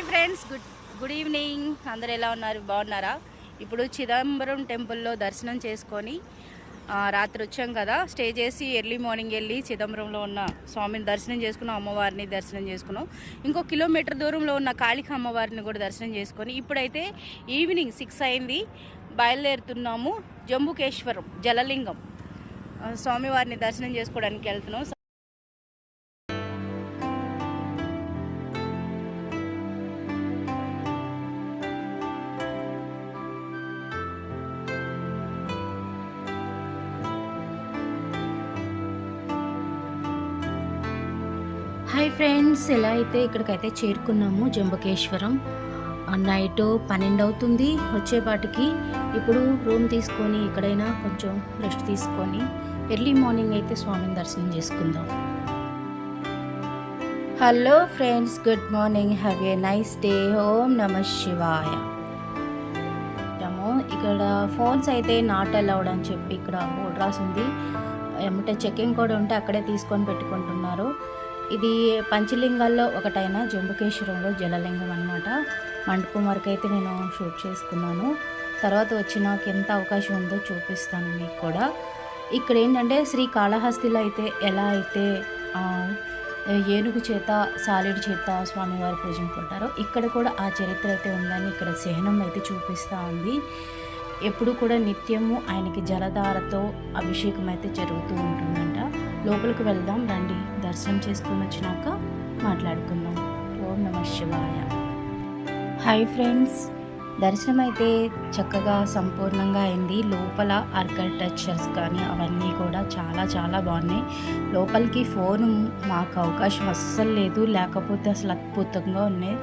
Hi friends good good evening. అందరు ఎలా ఉన్నారు? బాగున్నారా? ఇప్పుడు చిదంబరం టెంపుల్లో దర్శనం చేసుకొని రాత్రి వచ్చాం కదా. స్టే చేసి ఎర్లీ మార్నింగ్ వెళ్ళి చిదంబరంలో ఉన్న స్వామిని దర్శనం చేసుకున్నాం అమ్మవారిని దర్శనం చేసుకున్నాం. ఇంకో కిలోమీటర్ దూరంలో ఉన్న కాళిక అమ్మవారిని కూడా దర్శనం చేసుకొని ఇప్పుడైతే ఈవినింగ్ సిక్స్ అయింది. బయలుదేరుతున్నాము జంబుకేశ్వరం జలలింగం. స్వామివారిని దర్శనం చేసుకోవడానికి వెళ్తున్నాం. హాయ్ ఫ్రెండ్స్ ఎలా అయితే ఇక్కడికైతే చేరుకున్నాము జంబకేశ్వరం. ఆ నైట్ పన్నెండు అవుతుంది వచ్చేపాటికి. ఇప్పుడు రూమ్ తీసుకొని ఎక్కడైనా కొంచెం రెస్ట్ తీసుకొని ఎర్లీ మార్నింగ్ అయితే స్వామిని దర్శనం చేసుకుందాం. Hello friends good morning. Have a nice day. ఓం నమ శివాయ. ఇక్కడ ఫోన్స్ అయితే నాట్ అలౌడ్ అని చెప్పి ఇక్కడ బోర్డు రాసి ఉంది ఏమంటే చెకింగ్ కూడా ఉంటే అక్కడే తీసుకొని పెట్టుకుంటున్నారు. ఇది పంచలింగాల్లో ఒకటైన జంబుకేశ్వరంలో జలలింగం అనమాట మండపం వరకు అయితే నేను షూట్ చేసుకున్నాను. తర్వాత వచ్చి నాకు ఎంత అవకాశం ఉందో చూపిస్తాను మీకు కూడా. ఇక్కడ ఏంటంటే శ్రీ కాళహస్తిలో అయితే ఎలా అయితే ఏనుగు చేత సాలిడి చేత స్వామివారు పూజింపుంటారో ఇక్కడ కూడా ఆ చరిత్ర అయితే ఉందని ఇక్కడ చిహ్నం అయితే చూపిస్తూ ఉంది. ఎప్పుడు కూడా నిత్యము ఆయనకి జలధారతో అభిషేకం అయితే జరుగుతూ ఉంటుంది. లోపలికి వెళ్దాం రండి. దర్శనం చేసుకుని వచ్చినాక మాట్లాడుకుందాం. ఓం నమ శివాయ. Hi friends. దర్శనం అయితే చక్కగా సంపూర్ణంగా అయింది. లోపల ఆర్కిటెక్చర్స్ కానీ అవన్నీ కూడా చాలా చాలా బాగున్నాయి. లోపలికి ఫోన్ మాకు అవకాశం అస్సలు లేదు. లేకపోతే అసలు అద్భుతంగా ఉన్నాయి.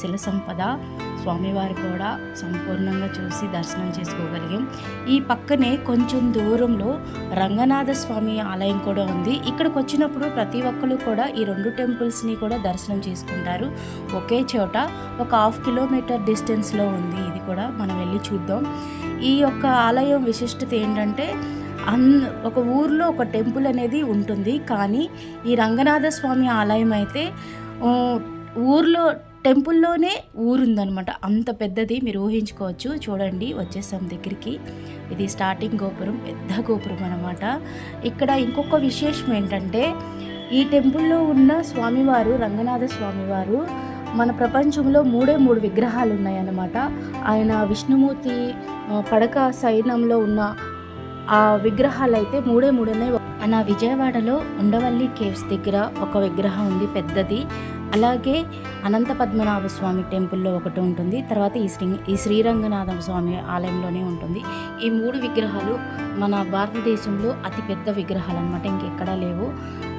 శిల సంపద. స్వామివారు కూడా సంపూర్ణంగా చూసి దర్శనం చేసుకోగలిగాం. ఈ పక్కనే కొంచెం దూరంలో రంగనాథ స్వామి ఆలయం కూడా ఉంది. ఇక్కడికి వచ్చినప్పుడు ప్రతి ఒక్కరు కూడా ఈ రెండు టెంపుల్స్ని కూడా దర్శనం చేసుకుంటారు. ఒకే చోట ఒక హాఫ్ కిలోమీటర్ డిస్టెన్స్లో ఉంది. ఇది కూడా మనం వెళ్ళి చూద్దాం. ఈ యొక్క ఆలయం విశిష్టత ఏంటంటే అన్ ఒక ఊర్లో ఒక టెంపుల్ అనేది ఉంటుంది. కానీ ఈ రంగనాథ స్వామి ఆలయం అయితే ఊర్లో టెంపుల్లోనే ఊరుందనమాట అంత పెద్దది మీరు ఊహించుకోవచ్చు. చూడండి వచ్చేసాం దగ్గరికి. ఇది స్టార్టింగ్ గోపురం పెద్ద గోపురం అనమాట ఇక్కడ ఇంకొక విశేషం ఏంటంటే ఈ టెంపుల్లో ఉన్న స్వామివారు రంగనాథ స్వామివారు మన ప్రపంచంలో మూడే మూడు విగ్రహాలు ఉన్నాయన్నమాట ఆయన విష్ణుమూర్తి పడక సైన్యంలో ఉన్న ఆ విగ్రహాలు అయితే మూడే మూడు ఉన్నాయి మన విజయవాడలో ఉండవల్లి కేవ్స్ దగ్గర ఒక విగ్రహం ఉంది పెద్దది. అలాగే అనంత పద్మనాభ స్వామి టెంపుల్లో ఒకటి ఉంటుంది. తర్వాత ఈ శ్రీ ఈ శ్రీరంగనాథ స్వామి ఆలయంలోనే ఉంటుంది. ఈ మూడు విగ్రహాలు మన భారతదేశంలో అతిపెద్ద విగ్రహాలు అనమాట ఇంకెక్కడా లేవు.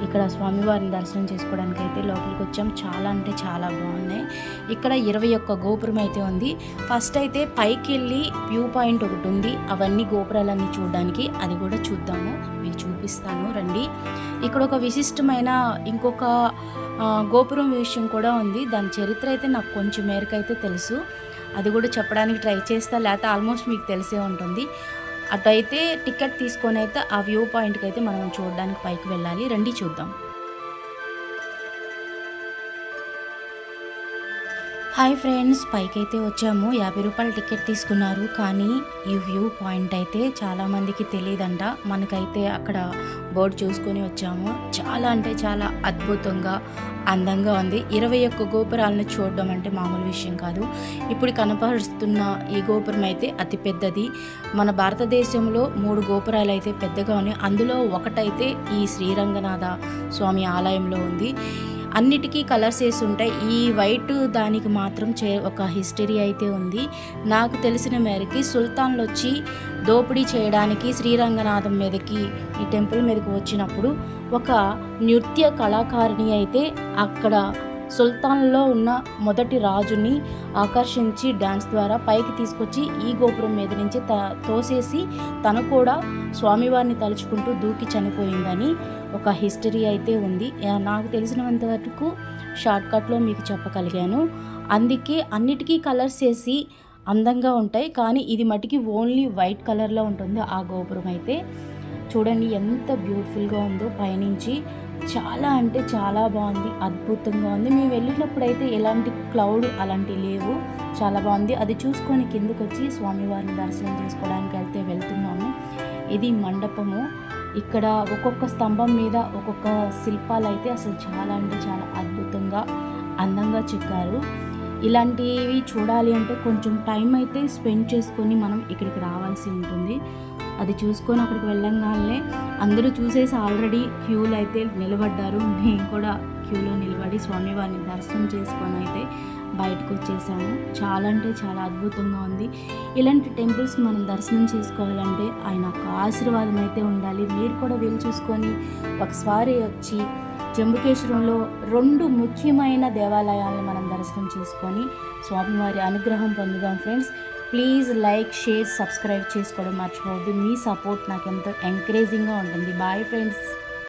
ఇక్కడ స్వామివారిని దర్శనం చేసుకోవడానికి అయితే లోపలికి వచ్చాం. చాలా అంటే చాలా బాగున్నాయి. ఇక్కడ ఇరవై ఒక్క గోపురం అయితే ఉంది. ఫస్ట్ అయితే పైకి వెళ్ళి వ్యూ పాయింట్ ఒకటి ఉంది. అవన్నీ గోపురాలన్నీ చూడడానికి. అది కూడా చూద్దాము. మీకు చూపిస్తాను. రండి. ఇక్కడ ఒక విశిష్టమైన ఇంకొక గోపురం విషయం కూడా ఉంది. దాని చరిత్ర అయితే నాకు కొంచెం మేరకు అయితే తెలుసు. అది కూడా చెప్పడానికి ట్రై చేస్తా లేకపోతే ఆల్మోస్ట్ మీకు తెలిసే ఉంటుంది. అటు అయితే టికెట్ తీసుకొని అయితే ఆ వ్యూ పాయింట్కి అయితే మనం చూడడానికి పైకి వెళ్ళాలి. రండి చూద్దాం. హాయ్ ఫ్రెండ్స్ పైకైతే వచ్చాము. యాభై రూపాయల టికెట్ తీసుకున్నారు. కానీ ఈ వ్యూ పాయింట్ అయితే చాలామందికి తెలియదంట. మనకైతే అక్కడ బోర్డు చూసుకొని వచ్చాము. చాలా అంటే చాలా అద్భుతంగా అందంగా ఉంది. ఇరవై ఒక్క గోపురాలను చూడడం అంటే మామూలు విషయం కాదు. ఇప్పుడు కనపరుస్తున్న ఈ గోపురం అయితే అతి పెద్దది. మన భారతదేశంలో మూడు గోపురాలు అయితే పెద్దగా ఉన్నాయి. అందులో ఒకటైతే ఈ శ్రీరంగనాథ స్వామి ఆలయంలో ఉంది. అన్నిటికీ కలర్స్ వేసి ఉంటాయి. ఈ వైట్ దానికి మాత్రం చే ఒక హిస్టరీ అయితే ఉంది. నాకు తెలిసిన మేరకి సుల్తాన్లు వచ్చి దోపిడీ చేయడానికి శ్రీరంగనాథం మీదకి ఈ టెంపుల్ మీదకి వచ్చినప్పుడు ఒక నృత్య కళాకారిణి అయితే అక్కడ సుల్తాన్లో ఉన్న మొదటి రాజుని ఆకర్షించి డ్యాన్స్ ద్వారా పైకి తీసుకొచ్చి ఈ గోపురం మీద నుంచి త తోసేసి తను కూడా స్వామివారిని తలుచుకుంటూ దూకి చనిపోయిందని ఒక హిస్టరీ అయితే ఉంది. నాకు తెలిసినంత వరకు షార్ట్కట్లో మీకు చెప్పగలిగాను. అందుకే అన్నిటికీ కలర్స్ వేసి అందంగా ఉంటాయి. కానీ ఇది మటుకి ఓన్లీ వైట్ కలర్లో ఉంటుంది ఆ గోపురం అయితే. చూడండి ఎంత బ్యూటిఫుల్గా ఉందో పైనుంచి. చాలా అంటే చాలా బాగుంది. అద్భుతంగా ఉంది. మేము వెళ్ళినప్పుడు అయితే ఎలాంటి క్లౌడ్ అలాంటివి లేవు. చాలా బాగుంది. అది చూసుకొని కిందకు వచ్చి స్వామివారిని దర్శనం చేసుకోవడానికి వెళ్తే వెళ్తున్నాము. ఇది మండపము. ఇక్కడ ఒక్కొక్క స్తంభం మీద ఒక్కొక్క శిల్పాలు అయితే అసలు చాలా అంటే చాలా అద్భుతంగా అందంగా చెక్కారు. ఇలాంటివి చూడాలి అంటే కొంచెం టైం అయితే స్పెండ్ చేసుకొని మనం ఇక్కడికి రావాల్సి ఉంటుంది. అది చూసుకొని అక్కడికి వెళ్ళంగానే అందరూ చూసేసి ఆల్రెడీ క్యూలు అయితే నిలబడ్డారు. మేము కూడా క్యూలో నిలబడి స్వామివారిని దర్శనం చేసుకొని అయితే బయటకు వచ్చేసాము చాలా అంటే చాలా అద్భుతంగా ఉంది. ఇలాంటి టెంపుల్స్ మనం దర్శనం చేసుకోవాలంటే ఆయన యొక్క ఆశీర్వాదం అయితే ఉండాలి. మీరు కూడా వీలు చూసుకొని ఒకసారి వచ్చి జంబుకేశ్వరంలో రెండు ముఖ్యమైన దేవాలయాలను మనం దర్శనం చేసుకొని స్వామివారి అనుగ్రహం పొందుదాం friends. Please like share subscribe చేసుకోవడం మర్చిపోవద్దు. మీ సపోర్ట్ నాకు ఎంతో ఎంకరేజింగ్గా ఉంటుంది. Bye friends.